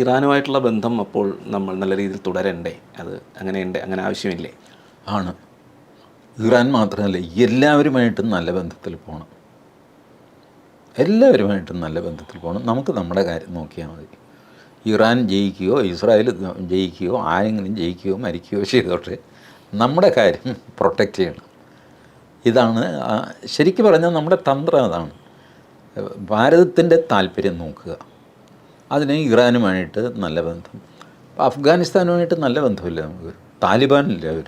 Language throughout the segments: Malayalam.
ഇറാനുമായിട്ടുള്ള ബന്ധം അപ്പോൾ നമ്മൾ നല്ല രീതിയിൽ തുടരണ്ടേ? അത് അങ്ങനെയുണ്ട് അങ്ങനെ ആവശ്യമില്ലേ? ആണ്. ഇറാൻ മാത്രമല്ല എല്ലാവരുമായിട്ടും നല്ല ബന്ധത്തിൽ പോകണം എല്ലാവരുമായിട്ടും നല്ല ബന്ധത്തിൽ പോകണം നമുക്ക് നമ്മുടെ കാര്യം നോക്കിയാൽ മതി. ഇറാൻ ജയിക്കുകയോ ഇസ്രായേൽ ജയിക്കുകയോ ആരെങ്കിലും ജയിക്കുകയോ മരിക്കുകയോ ചെയ്തോട്ടെ നമ്മുടെ കാര്യം പ്രൊട്ടക്റ്റ് ചെയ്യണം. ഇതാണ് ശരിക്കും പറഞ്ഞാൽ നമ്മുടെ തന്ത്രം അതാണ്. ഭാരതത്തിന്റെ താല്പര്യം നോക്കുക. അതിന് ഇറാനുമായിട്ട് നല്ല ബന്ധം. അഫ്ഗാനിസ്ഥാനുമായിട്ട് നല്ല ബന്ധമില്ല നമുക്ക്. താലിബാനില്ല അവർ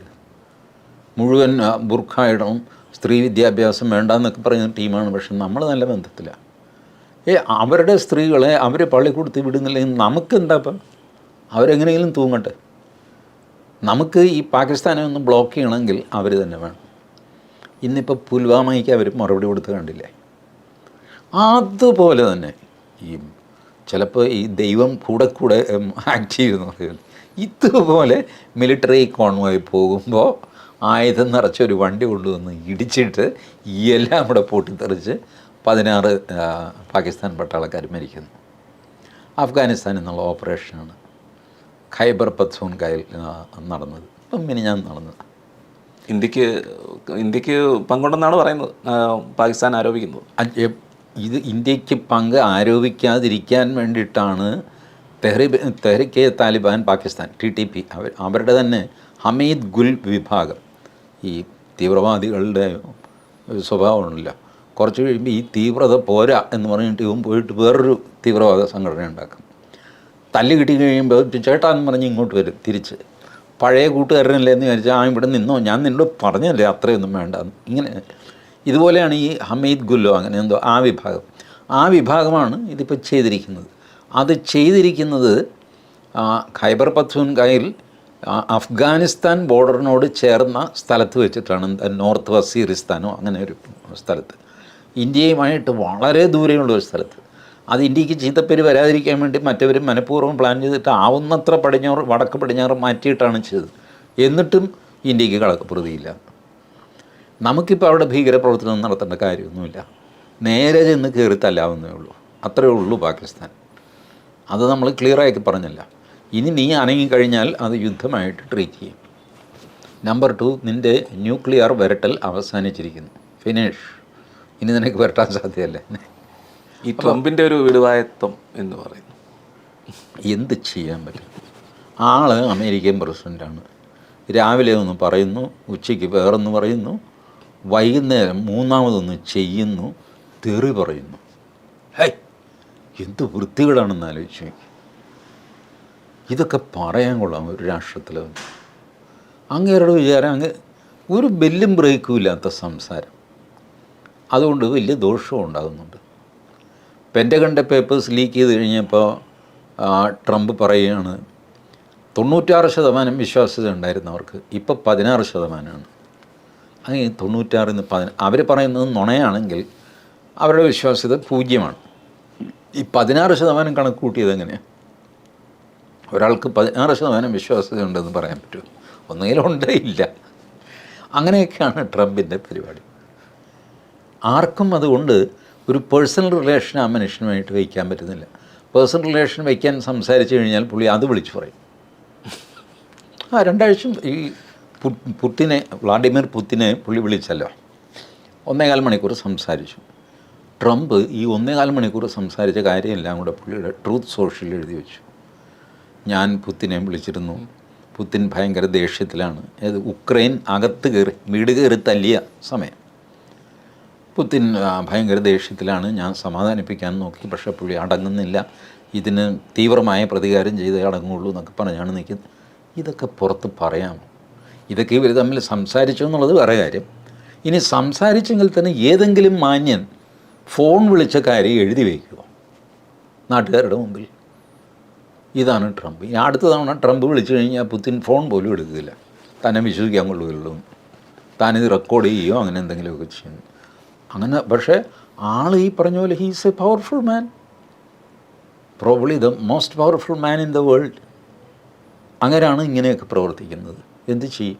മുഴുവൻ ബുർഖ സ്ത്രീ വിദ്യാഭ്യാസം വേണ്ട എന്നൊക്കെ പറയുന്ന ടീമാണ്. പക്ഷെ നമ്മൾ നല്ല ബന്ധത്തിലാണ് ഏ അവരുടെ സ്ത്രീകളെ അവർ പള്ളിക്കൂടത്തിൽ വിടുന്നില്ലെങ്കിൽ നമുക്ക് എന്താ ഇപ്പം? അവരെങ്ങനെയെങ്കിലും തൂങ്ങട്ടെ. നമുക്ക് ഈ പാകിസ്ഥാനെ ഒന്ന് ബ്ലോക്ക് ചെയ്യണമെങ്കിൽ അവർ തന്നെ വേണം. ഇന്നിപ്പോൾ പുൽവാമയ്ക്ക് അവർ മറുപടി കൊടുത്ത് കണ്ടില്ലേ? അതുപോലെ തന്നെ ഈ ചിലപ്പോൾ ഈ ദൈവം കൂടെ കൂടെ ആക്ട് ചെയ്യുന്നു ഇതുപോലെ മിലിറ്ററി കോൺവോയ് പോകുമ്പോൾ ആയുധം നിറച്ച ഒരു വണ്ടി കൊണ്ടുവന്ന് ഇടിച്ചിട്ട് ഈ എല്ലാം കൂടെ പൊട്ടിത്തെറിച്ച് പതിനാറ് പാകിസ്ഥാൻ പട്ടാളക്കാർ മരിക്കുന്നു. അഫ്ഗാനിസ്ഥാൻ എന്നുള്ള ഓപ്പറേഷനാണ് ഖൈബർ പത്സൂൺകായിൽ നടന്നത്. ഇപ്പം ഞാൻ നടന്നത്. ഇന്ത്യയ്ക്ക് ഇന്ത്യയ്ക്ക് പങ്കുണ്ടെന്നാണ് പറയുന്നത് പാകിസ്ഥാൻ ആരോപിക്കുന്നത്. ഇത് ഇന്ത്യയ്ക്ക് പങ്ക് ആരോപിക്കാതിരിക്കാൻ വേണ്ടിയിട്ടാണ് Tehri Tehrik-e Taliban Pakistan T T P അവർ അവരുടെ തന്നെ ഹമീദ് ഗുൽ വിഭാഗം. ഈ തീവ്രവാദികളുടെ സ്വഭാവമാണല്ലോ. കുറച്ച് കഴിയുമ്പോൾ ഈ തീവ്രത പോരാ എന്ന് പറഞ്ഞിട്ട് ഇവൻ പോയിട്ട് വേറൊരു തീവ്രവാദ സംഘടന ഉണ്ടാക്കും. തല്ല് കിട്ടി കഴിയുമ്പോൾ ചേട്ടാന്ന് പറഞ്ഞ് ഇങ്ങോട്ട് വരും തിരിച്ച്. പഴയ കൂട്ടുകാരനല്ലേ എന്ന് വിചാരിച്ചാൽ ആ ഇവിടെ നിന്നോ ഞാൻ നിന്നോട് പറഞ്ഞല്ലേ അത്രയൊന്നും വേണ്ട ഇങ്ങനെ ഇതുപോലെയാണ് ഈ ഹമീദ് ഗുല്ലോ അങ്ങനെ എന്തോ ആ വിഭാഗം. ആ വിഭാഗമാണ് ഇതിപ്പോൾ ചെയ്തിരിക്കുന്നത്. അത് ചെയ്തിരിക്കുന്നത് ഖൈബർ പത്സൂൻകായിൽ ആ, അഫ്ഗാനിസ്ഥാൻ ബോർഡറിനോട് ചേർന്ന സ്ഥലത്ത് വെച്ചിട്ടാണ് നോർത്ത് വസീറിസ്ഥാനോ അങ്ങനെ ഒരു സ്ഥലത്ത്. ഇന്ത്യയുമായിട്ട് വളരെ ദൂരെയുള്ള ഒരു സ്ഥലത്ത്. അത് ഇന്ത്യയ്ക്ക് ചീത്തപ്പേര് വരാതിരിക്കാൻ വേണ്ടി മറ്റവരും മനഃപൂർവം പ്ലാൻ ചെയ്തിട്ട് ആവുന്നത്ര പടിഞ്ഞാറ് വടക്ക് പടിഞ്ഞാറ് മാറ്റിയിട്ടാണ് ചെയ്തത്. എന്നിട്ടും ഇന്ത്യയ്ക്ക് കടക്കപ്രതിയില്ല നമുക്കിപ്പോൾ അവിടെ ഭീകരപ്രവർത്തനം നടത്തേണ്ട കാര്യമൊന്നുമില്ല. നേരെ ചെന്ന് കയറി തല്ലാവുന്നേ ഉള്ളൂ. അത്രയേ ഉള്ളൂ പാകിസ്ഥാൻ. അത് നമ്മൾ ക്ലിയറാക്കി പറഞ്ഞല്ല. ഇനി നീ അനങ്ങിക്കഴിഞ്ഞാൽ അത് യുദ്ധമായിട്ട് ട്രീറ്റ് ചെയ്യും. നമ്പർ ടു നിന്റെ ന്യൂക്ലിയർ വരട്ടൽ അവസാനിച്ചിരിക്കുന്നു. ഫിനിഷ് ഇനി നിനക്ക് വരട്ടാൻ സാധ്യതയല്ലേ? ഈ ട്രംപിന്റെ ഒരു വിടുവായത്വം എന്ന് പറയുന്നു. എന്ത് ചെയ്യാൻ പറ്റും? ആൾ അമേരിക്കൻ പ്രസിഡന്റാണ് രാവിലെ ഒന്ന് പറയുന്നു ഉച്ചയ്ക്ക് വേറൊന്ന് പറയുന്നു വൈകുന്നേരം മൂന്നാമതൊന്ന് ചെയ്യുന്നു തെറി പറയുന്നു. ഹൈ എന്ത് വൃത്തികളാണെന്ന് ആലോചിച്ച് ഇതൊക്കെ പറയാൻ കൊള്ളാം ഒരു രാഷ്ട്രത്തിൽ അങ്ങേരുടെ വിചാരം അങ്ങ് ഒരു ബെല്ലും ബ്രേക്കും ഇല്ലാത്ത സംസാരം. അതുകൊണ്ട് വലിയ ദോഷവും ഉണ്ടാകുന്നുണ്ട്. പെന്റഗണിന്റെ പേപ്പേഴ്സ് ലീക്ക് ചെയ്ത് കഴിഞ്ഞപ്പോൾ ട്രംപ് പറയുകയാണ് തൊണ്ണൂറ്റാറ് ശതമാനം വിശ്വാസ്യത ഉണ്ടായിരുന്നവർക്ക് ഇപ്പോൾ പതിനാറ് ശതമാനമാണ്. അങ്ങനെ തൊണ്ണൂറ്റാറിൽ നിന്ന് പതിന അവർ പറയുന്നത് നുണയാണെങ്കിൽ അവരുടെ വിശ്വാസ്യത പൂജ്യമാണ്. ഈ പതിനാറ് ശതമാനം കണക്ക് കൂട്ടിയത് എങ്ങനെയാണ് ഒരാൾക്ക് പതിനാറ് ശതമാനം വിശ്വാസ്യത ഉണ്ടെന്ന് പറയാൻ പറ്റുമോ? ഒന്നുകിലും ഉണ്ടേ ഇല്ല. അങ്ങനെയൊക്കെയാണ് ട്രംപിന്റെ പരിപാടി. ആർക്കും അതുകൊണ്ട് ഒരു പേഴ്സണൽ റിലേഷൻ ആ മനുഷ്യനുമായിട്ട് വയ്ക്കാൻ പറ്റുന്നില്ല. പേഴ്സണൽ റിലേഷൻ വയ്ക്കാൻ സംസാരിച്ചു കഴിഞ്ഞാൽ പുള്ളി അത് വിളിച്ചു പറയും. ആ രണ്ടാഴ്ച ഈ പുത്തിനെ വ്ളാഡിമിർ പുത്തിനെ പുള്ളി വിളിച്ചല്ലോ. ഒന്നേകാൽ മണിക്കൂർ സംസാരിച്ചു. ട്രംപ് ഈ ഒന്നേകാൽ മണിക്കൂർ സംസാരിച്ച കാര്യമെല്ലാം കൂടെ പുള്ളിയുടെ ട്രൂത്ത് സോഷ്യലിൽ എഴുതി വെച്ചു. ഞാൻ പുത്തിനെ വിളിച്ചിരുന്നു. പുത്തിൻ ഭയങ്കര ദേഷ്യത്തിലാണ്. ഏത് ഉക്രൈൻ അകത്ത് കയറി വീട് കയറി തല്ലിയ സമയം. പുത്തിൻ ഭയങ്കര ദേഷ്യത്തിലാണ്. ഞാൻ സമാധാനിപ്പിക്കാൻ നോക്കി. പക്ഷേ പുള്ളി അടങ്ങുന്നില്ല. ഇതിന് തീവ്രമായ പ്രതികാരം ചെയ്തേ അടങ്ങുള്ളൂ എന്നൊക്കെ പറഞ്ഞാണ് നിൽക്കുന്നത്. ഇതൊക്കെ പുറത്ത് പറയാമോ? ഇതൊക്കെ ഇവർ തമ്മിൽ സംസാരിച്ചു എന്നുള്ളത് വേറെ കാര്യം. ഇനി സംസാരിച്ചെങ്കിൽ തന്നെ ഏതെങ്കിലും മാന്യൻ ഫോൺ വിളിച്ച കാര്യം എഴുതി വയ്ക്കുക നാട്ടുകാരുടെ മുമ്പിൽ. ഇതാണ് ട്രംപ്. ഇനി അടുത്ത തവണ ട്രംപ് വിളിച്ചു കഴിഞ്ഞാൽ പുത്തിൻ ഫോൺ പോലും എടുക്കില്ല തന്നെ വിശ്വസിക്കാൻ കൊള്ളുകയുള്ളൂ. താനിത് റെക്കോർഡ് ചെയ്യുകയോ അങ്ങനെ എന്തെങ്കിലുമൊക്കെ ചെയ്യുന്നു. അങ്ങനെ പക്ഷേ ആൾ ഈ പറഞ്ഞ പോലെ he's a powerful man probably the most powerful man in the world അങ്ങനെയാണ് ഇങ്ങനെയൊക്കെ പ്രവർത്തിക്കുന്നത്. എന്ത് ചെയ്യും